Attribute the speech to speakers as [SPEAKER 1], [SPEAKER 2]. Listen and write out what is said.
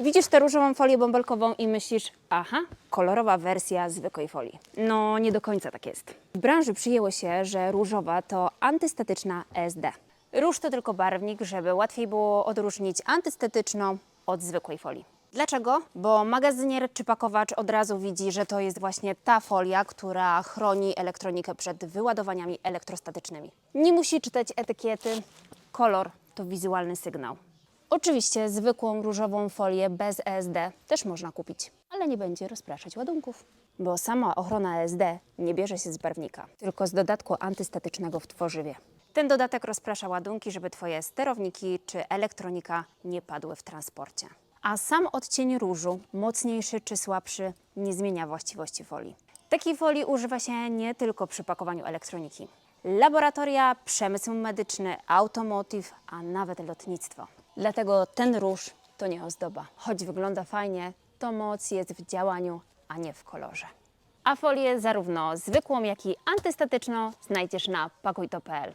[SPEAKER 1] Widzisz tę różową folię bąbelkową i myślisz, aha, kolorowa wersja zwykłej folii. No, nie do końca tak jest. W branży przyjęło się, że różowa to antystatyczna ESD. Róż to tylko barwnik, żeby łatwiej było odróżnić antystetyczną od zwykłej folii. Dlaczego? Bo magazynier czy pakowacz od razu widzi, że to jest właśnie ta folia, która chroni elektronikę przed wyładowaniami elektrostatycznymi. Nie musi czytać etykiety. Kolor to wizualny sygnał. Oczywiście zwykłą różową folię bez ESD też można kupić, ale nie będzie rozpraszać ładunków. Bo sama ochrona ESD nie bierze się z barwnika, tylko z dodatku antystatycznego w tworzywie. Ten dodatek rozprasza ładunki, żeby Twoje sterowniki czy elektronika nie padły w transporcie. A sam odcień różu, mocniejszy czy słabszy, nie zmienia właściwości folii. Takiej folii używa się nie tylko przy pakowaniu elektroniki. Laboratoria, przemysł medyczny, automotive, a nawet lotnictwo. Dlatego ten róż to nie ozdoba. Choć wygląda fajnie, to moc jest w działaniu, a nie w kolorze. A folię zarówno zwykłą, jak i antystatyczną znajdziesz na pakujto.pl.